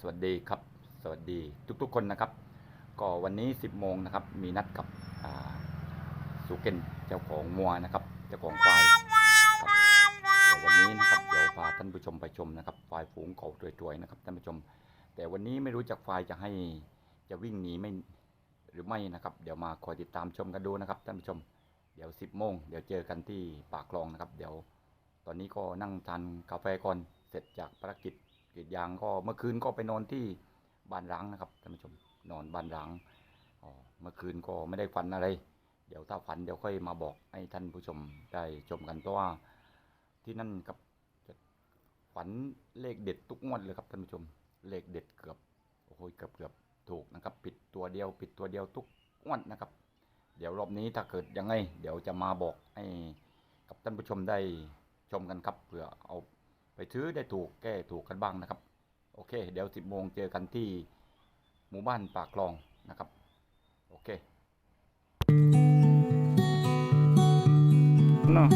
สวัสดีครับ สวัสดีทุกๆคนนะครับ ก็วันนี้ 10โมงนะครับ มีนัดกับสุเกนเจ้าของมัวนะครับ เจ้าของควายครับเดี๋ยววันนี้นะครับเดี๋ยวพาท่านผู้ชมไปชมนะครับควายฝูงเขาตัวยๆนะครับท่านผู้ชม แต่วันนี้ไม่รู้จักควายจะให้จะวิ่งหนีไม่หรือไม่นะครับ เดี๋ยวมาคอยติดตามชมกันดูนะครับท่านผู้ชม เดี๋ยว 10โมงเดี๋ยวเจอกันที่ปากคลองนะครับ เดี๋ยวตอนนี้ก็นั่งทานกาแฟก่อนเสร็จจากภารกิจ รีดยางก็เมื่อคืนก็ไปนอนที่บ้านร้างนะครับท่านผู้ชมนอนบ้านร้างอ๋อเมื่อคืนก็ไม่ได้ฝันอะไร เดี๋ยวถ้าฝันเดี๋ยวค่อยมาบอกให้ท่านผู้ชมได้ชมกันเพราะว่าที่นั่นกับฝันเลขเด็ดทุกงวดเลยครับท่านผู้ชม เลขเด็ดเกือบโอ้โหเกือบเกือบถูกนะครับ ปิดตัวเดียวปิดตัวเดียวทุกงวดนะครับ เดี๋ยวรอบนี้ถ้าเกิดยังไง เดี๋ยวจะมาบอกให้กับท่านผู้ชมได้ชมกันครับเผื่อเอา ไปซื้อได้ถูกแก้ถูกกันบ้างนะครับ โอเค เดี๋ยวสิบโมงเจอกันที่หมู่บ้านปากคลองนะครับ โอเคเนาะ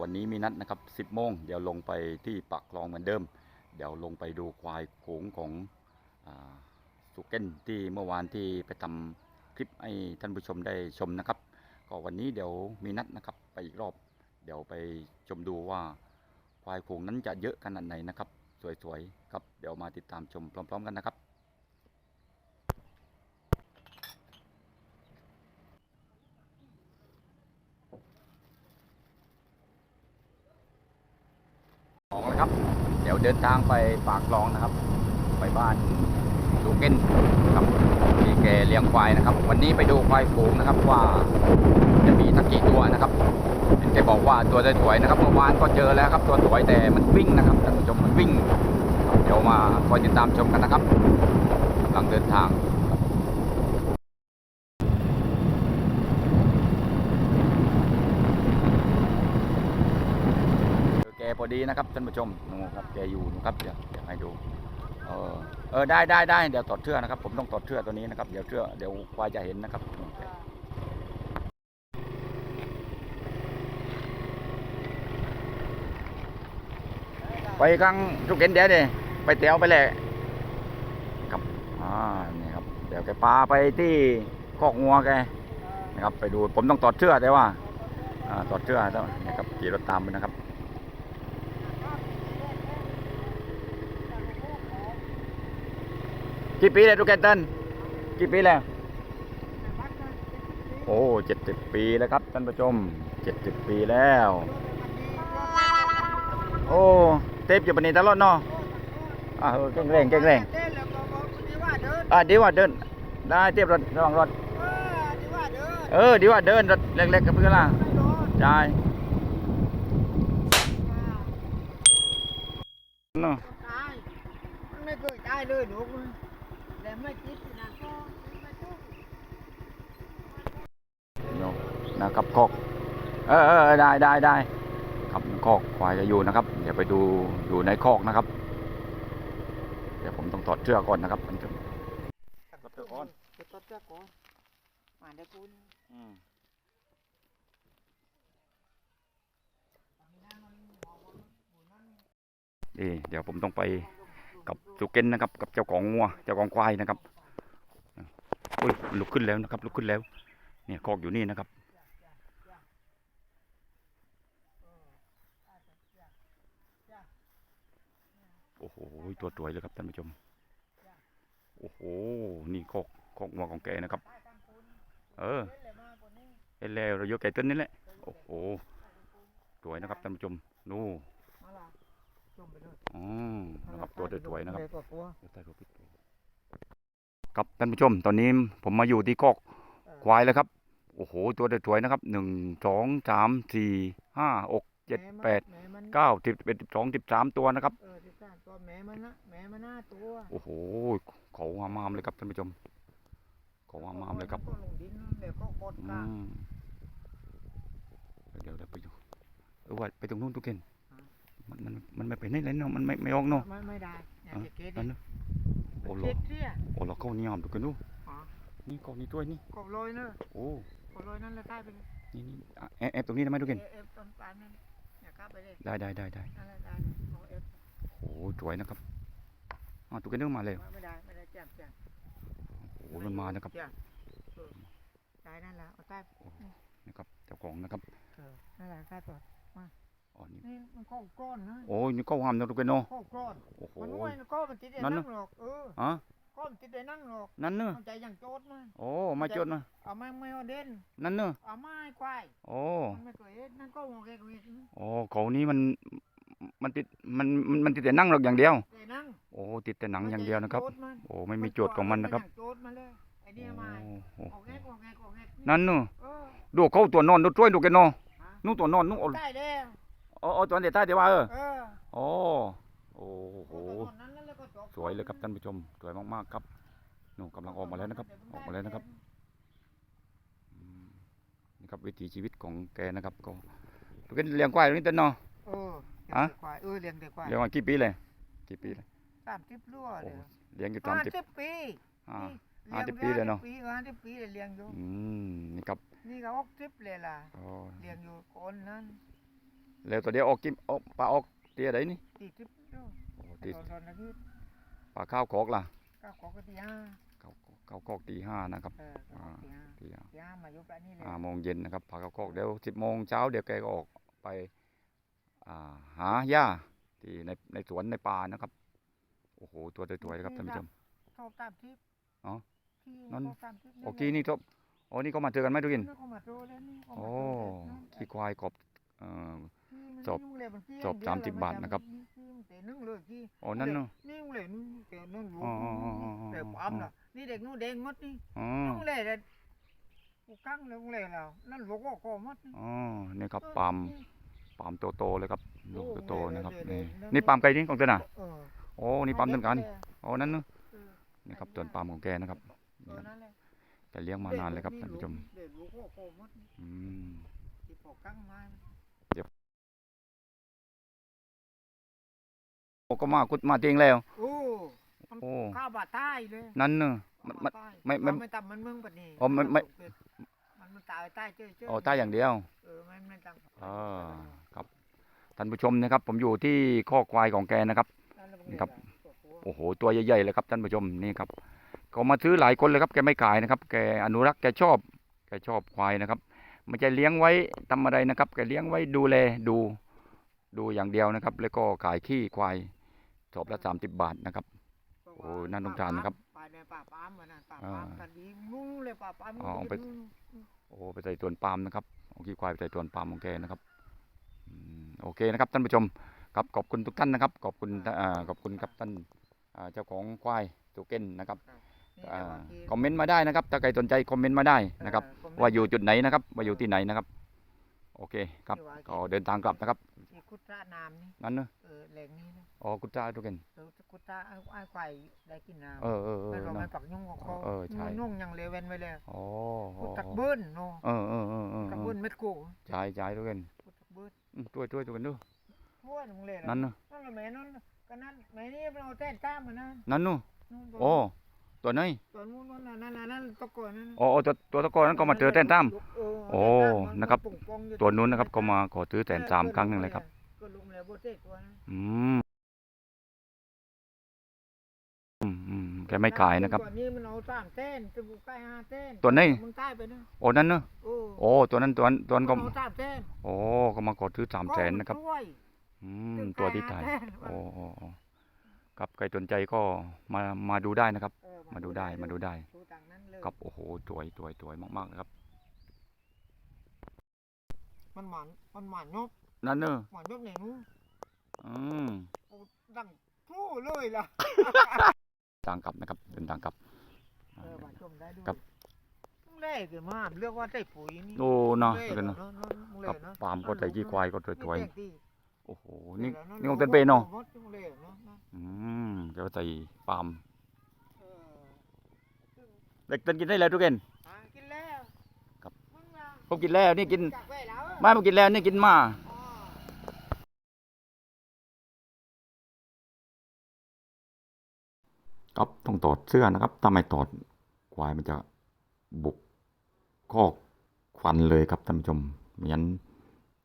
วันนี้มีนัดนะครับ 10 โมง เดี๋ยวลงไปที่ปากคลองเหมือนเดิม เดี๋ยวลงไปดูควายโขงของอสุเก้นที่เมื่อวานที่ไปทำคลิปให้ท่านผู้ชมได้ชมนะครับ ก็วันนี้เดี๋ยวมีนัดนะครับไปอีกรอบ เดี๋ยวไปชมดูว่าควายโขงนั้นจะเยอะขนาดไหนนะครับ สวยๆครับ เดี๋ยวมาติดตามชมพร้อม ๆ กันนะครับ ออกแล้วครับ เดี๋ยวเดินทางไปปากคลองนะครับ ไปบ้านลูกเก้นครับที่แกเลี้ยงควายนะครับ วันนี้ไปดูควายฝูงนะครับว่าจะมีสักกี่ตัวนะครับเห็นแกบอกว่าตัวสวยๆนะครับเมื่อวานก็เจอแล้วครับ ตัวสวยแต่มันวิ่งนะครับท่านผู้ชมมันวิ่ง เดี๋ยวมาคอยติดตามชมกันนะครับกำลังเดินทาง เจอแกพอ ดีนะครับท่านผู้ชมนูครับแกอยู่นะครับเดี๋ยวเดี๋ยวให้ดูเออเออได้ได้ได้เดี๋ยวถอดเสื้อนะครับ ผมต้องถอดเสื้อตัวนี้นะครับเดี๋ยวเสื้อเดี๋ยวควายจะเห็นนะครับไปกลางทุกเห็นเดี๋ยวดิไปเตียวไปเลยครับอ่านี่ครับเดี๋ยวแกพาไปที่คอกงัวแกนะครับไปดูผมต้องถอดเสื้อแต่ว่าอ่าถอดเสื้อแล้วนะครับขี่รถตามไปนะครับ ค กี่ปีแล้วทุกแกเติ้ลกี่ปีแล้ว โอ้เจ็ดสิบปีแล้วครับท่านผู้ชมเจ็ดสิบปีแล้ว โอ้เทปอยู่ปนีตลอดเนาะอ่าเก่งแรงเก่งแรงอ่าเดินอ่าดีว่าเดิน ได้เทียบรถระว่างรถเออดีว่าเดินรถเล็กๆกับเพื่อนล่ะไม่โดนใช่เนาะตายมันไม่เคยตายเลยลูกมันแต่ไม่คิด นะก็ไม่ทุกข์เนาะนะครับคอกเออเออได้ได้ได้ครับคอกควายจะอยู่นะครับ เดี๋ยวไปดูอยู่ในคอกนะครับ เดี๋ยวผมต้องถอดเสื้อก่อนนะครับท่านผู้ชมตัดเสื้อก่อนตัดเสื้อก่อนมาเดี๋ยวคุณอืมนี่เดี๋ยวผมต้องไป กับสุเกนนะครับกับเจ้าของงัวเจ้าของควายนะครับอุ้ยลุกขึ้นแล้วนะครับลุกขึ้นแล้ว เนี่ยคอกอยู่นี่นะครับโอ้โหตัวสวยเลยครับท่านผู้ชมโอ้โหนี่คอกคอกงัวของแกนะครับ เออเห็นแล้วเราโยกไก่ต้นนี่แหละโอ้โหสวยนะครับท่านผู้ชมนู่ จุ่มไปเลยอืมนะครับตัวสวยๆนะครับเล็กกว่าตัวเดี๋ยวใต้รูปปิดตัวครับท่านผู้ชม ตอนนี้ผมมาอยู่ที่คอกควายแล้วครับ โอ้โห ตัวสวยๆนะครับหนึ่งสองสามสี่ห้าหกเจ็ดแปดแม่มันเก้าสิบสิบเอ็ดสิบสองสิบสามตัวนะครับเออสิบสามตัวแม่มันนะแม่มันหน้าตัวโอ้โหเขาหามามเลยครับท่านผู้ชมเขาหามามเลยครับก็ลงดินเดี๋ยวก็กดอืกลางมเดี๋ยวเดี๋ยวไปดูเออว่าไปตรงนู้นทุกเกน มันมันมันไม่ไปไหนเลยเนาะมันไม่ไม่ออกเนาะไม่ไม่ได้เนี่ยอะจะเกตนั่นเนาะโอ้โหเกตเสียโอ้เราเข้านี่ยอมทุกเกนดูอ๋อนี่กองนี่ด้วยนี่กบลอยเนอะโอ้กบลอยนั่นแล้วใต้ไปเลยนี่นี่อะแอบแอบตรงนี้ได้ไหมทุกเกนเอฟเอฟต้นปานนั่นเนี่ยกลับไปเลยได้ได้ได้ได้นั่นแหละได้เอาเอฟโอ้โหสวยนะครับอ่าทุกเกนเดินมาเลยไม่ได้ไม่ได้แจ่มแจ่มโอ้โหมันมานะครับแจ่มเออได้นั่นแหละเอาใต้นะครับเจ้าของนะครับเออนั่นแหละใต้ตัว อ๋อนี่นี่มันข้อก้อนนะโอ้ยนี่ก็หามนะทุกเกนเนาะข้อก้อนโอ้โห มันไม่วยก้อนมันติดได้นั่นนั่น่ะ งหรอกเอออะก้อนมันติดได้นั่งหรอกนั่นเนอะมันใจอย่างโจดมาโอ้มาจดนะเอาไม้ไม่เอาเด่นนั่นเนอะเอาไม้ควายโอ้มันไม่เคยเห็นนั่นก็มองแกเวกนะโอ้เขานี้มันมันติดมันมันมันติดแต่นั่งหรอกอย่างเดียวแต่นั่งโอ้ติดแต่หนังอย่างเดียวนะครับโจทมันโอ้ไม่มีโจทย์ของมันนะครับโจทย์มาเลยไอ้นี่มาโอ้โหออกแงกออกแงกออกแงกนั่นเนอะเออดูเขาตัวนอนดูช่วยดูแกันเนาะฮะนู่นตัวนอนนู่นโอ้ได้แล้วโอ้โอ้ตัวเด็ดใต้เดี๋ยวว่าเออเออโอ้โอ้โห ตอนนั้นแล้วก็จบสวยเลยครับท่านผู้ชม สวยมากๆครับนู่นกำลังออกมาแล้วนะครับ ออกมาแล้วนะครับอืมนี่ครับวิถีชีวิตของแกนะครับก็ทุกคนเลี้ยงควายตรงนี้เต้นเนาะ เออฮะเลี้ยงเด็กควายเออเลี้ยงเด็กควายเลี้ยงมากี่ปีเลยกี่ปีเลยสามสิบรั่วโอ้เลยเลี้ยงอยู่สามสิบสิบปีอ่านี่ห้าสิบปีเลยเนอะปีห้าสิบปีเลยเลี้ยงอยู่อืมนี่ครับนี่ก็หกสิบเลยล่ะอ๋อเลี้ยงอยู่คนนั้น แล้วตัวเดียวออกกินออกปลาออกเตียไหนนี่ตีสิบอยู่โอ้ตีตอนตอนนั้นคือปลาข้าวคอกล่ะก้าวของก็ตีห้าข้าวข้าวคอกตีห้านะครับเออก้าวของตีห้าตีห้าตีห้ามาอยู่แบบนี้เลยห้าโมงเย็นนะครับพาข้าวคอกเดี๋ยวสิบโมงเช้าเดี๋ยวแกก็ออกไปอ่าหาหญ้าที่ในในสวนในป่านะครับโอ้โหตัวสวยๆครับท่านผู้ชมเข้าตามทิพย์อ๋อที่นั่นเข้าตามทิพย์โอเคนี่ทบโอ้นี่ก็มาเจอกันไหมทุกคนเข้ามาโตแล้วนี่เข้ามาโอ้โตแล้วนั่นขี้ควายกบเอ่อขี้มัน จบยุ่งเลยมันขี้จบอย่างเดียว30บาทนะครับขี้ขี้มันเตะนึ่งเลยขี้โอ้นั่นเนาะนี่ยุ่งเลยนี่เตะนึ่งหลวอ๋งออ๋ออ๋ออ๋อแต่ปั๊มน่ะนี่เด็กนู่นเด็กงดนี่อ๋อยุ่งเลยเลยกูกั้งเลยยุ่งเลยแล้วนั่นหลวงก็โกมดนี่อ๋อนี่ครับปาล์มปาล์มโตๆเลยครับลูกโอ้โตๆนะครับเดี๋นี่ยวเดี๋ยวนี่ปาล์มไก่นี่ของเต้นน่ะเออโอ้นี่ปาล์มเต้นกันเออโอ้นั่นเนาะเออนี่ครับสวนปาล์มของแกนะครับเออนั่นแหละแกเลี้ยงมานานเลยครับท่านผู้ชมเด็กหลวงก็โกมดนี่อืม กกั้งไม้โอ้ก็มากุดมาเตียงแล้ว โอ้มันโอ้ ข้าวบาดใต้เลยนั่นเนอะมันมัน ไม่ไม่ไม่ต่ำมันมึงปะนี่อ๋อไม่ไม่ มันมันตายใต้เจ้ยเจ้ยโอ้ใต้อย่างเดียว เออไม่ไม่ต่ำเออครับท่านผู้ชมนะครับ ผมอยู่ที่ข้อกควายของแกนะครับนี่ครับ โอ้โหตัวใหญ่ๆเลยครับท่านผู้ชมนี่ครับก็มาซื้อหลายคนเลยครับแกไม่ขายนะครับ แกอนุรักษ์แกชอบ แกชอบควายนะครับไม่ใช่เลี้ยงไว้ทำอะไรนะครับ แกเลี้ยงไว้ดูแลดู ดูอย่างเดียวนะครับ แล้วก็ขายขี้ควาย สอบละสามสิบบาทนะครับ โอ้น่าสงสารนะครับป่าเนี่ยป่าปามวันนั้นป่าอ่าปามกันดีนู้นเลยป่าปามอ๋อไปนู้นโอ้ไปใส่ตวนปาล์มนะครับเอาขี้ควายไปใส่ตวนปาล์มของแกนะครับอืมโอเคนะครับท่านผู้ชมครับขอบคุณทุกท่านนะครับ ขอบคุณอ่าขอบคุณครับท่านอ่าเจ้าของควายสุเกนนะครับนี่อ่าแต่ว่าที่คอมเมนต์มาได้นะครับ ถ้าใครสนใจคอมเมนต์มาได้นะครับเออว่าอยู่จุดไหนนะครับ ว่าอยู่ที่ไหนนะครับ โอเคครับที่ว่าก็เดินทางกลับนะครับ ที่คุตระนามนี่นั่นเนอะเออแหล่งนี้นะอ๋อกุจ้าทุกคนเออคุตระไอ้ไอ้ควายได้กินน้ำเออเออเออมันก็เนมัอะนปักยุ่งของเขาเออใช่ยุ่งยังเลเวนไว้เลยอ๋อคุตักเบิ้ลเนาะเออเออเออเออตักเอเบิ้อลเม็ดโก้ใช่ใช่ทุกคนคุตักเบิ้ลอืมช่วยช่วยทุกคนดูทั่วตรงเลยนั่นเนอะนั่นแหละแม่นั่นก็นั่นแม่นี่มันเอาแต้นตามมานะนั่นนู่นนู่นตัวโอ้ตัวไหนตัวนู้นนั่นน่ะนั่นน่ะนั่นตะโกนนั่นน่ะโอ้โอ้ตัวตัวตะกอนนั้นก็มาเจอแต้นตามเอโอ้แต้มตามมันะครับปุ่งปองอยู่ตัวนู้นนะครับก็มาขอซื้อแสนสามครั้งหนึ่งเลยครับ ก็ลุมเลยโบเต้ตัวนั้นอืมอืมอืมแกไม่ขายนะครับ ตัวนี้มันเอาสามเต้นจะบุกใกล้ห้าเต้นตัวนี้ มึงใต้ไปนะโอ้นั่นเนอะโอ้โอ้ตัวนั้นตัวนั้นตัวนั้นก็มันเอาสามเต้นโอ้ก็มาขอซื้อสามแสนนะครับก็มัช่วย อืมถึงตัวที่ใกล้ถ่ายห้เต้นโอ้โอ้โอ้ครับใครสนใจก็มามาดูได้นะครับ เออมาดูได้มาดูได้ ดูต่างนั้นเลยครับโอ้โหสวยสวยสวยมากๆนะครับ มันหมันมันหมันยก นั่นเนอะหมันยกไหนนู้นอืมโอ้ดังทู่เลยล่ะทางกลับนะครับเดินทางกลับ เออมาชมได้ด้วยครับมึงเล่เกี่ยมากเรียกว่าใส่ปุ๋ยนี่โอ้เนาะมึงเดี๋ยวกันเล่เนาะเนาะมึงเล่กับเนาะปาล์มก็ใส่ขี้ควายก็สวยนี่แกงที่ๆโอ้โหนี่เล่นี่ของเต้นเปเนาะมดมึงเล่เนาะนะอืมเดี๋ยวใส่ปาล์มเออซึ่งเด็กเต้นกินได้แล้วทุกคนหากินแล้วครับมึงน่ะผมกินแล้วนี่กินจากไว้แล้วไม่ผมกินแล้วนี่กินมา ครับต้องตอดเสื้อนะครับ ถ้าไม่ตอดควายมันจะบุกคอกควันเลยครับท่านผู้ชมเหมือน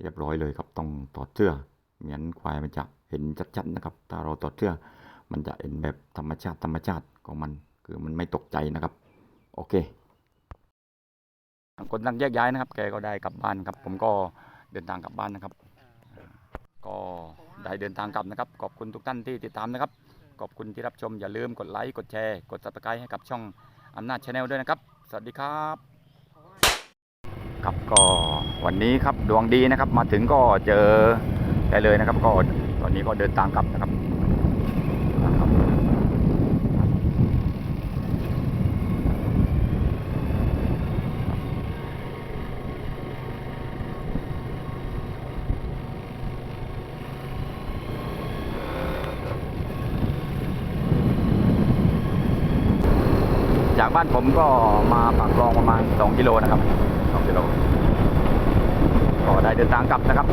เรียบร้อยเลยครับ ต้องตอดเสื้อเหมือนควายมันจะเห็นชัดๆนะครับ ถ้าเราตอดเสื้อ มันจะเห็นแบบธรรมชาติธรรมชาติของมัน คือมันไม่ตกใจนะครับ โอเคคนตั้งแยกย้ายนะครับ แกก็ได้กลับบ้านครับ ผมก็เดินทางกลับบ้านนะครับ ก็ได้เดินทางกลับนะครับ ขอบคุณทุกท่านที่ติดตามนะครับ ขอบคุณที่รับชมอย่าลืมกดไลค์กดแชร์กดซับสไครต์ให้กับช่องอำนาจชาแนลด้วยนะครับ สวัสดีครับครับก็วันนี้ครับดวงดีนะครับมาถึงก็เจอได้เลยนะครับ ก็ตอนนี้ก็เดินทางกลับนะครับ จากบ้านผมก็มาปากคลองประมาณ 2 กิโลนะครับ 2 กิโล ก็ได้เดินทางกลับนะครับ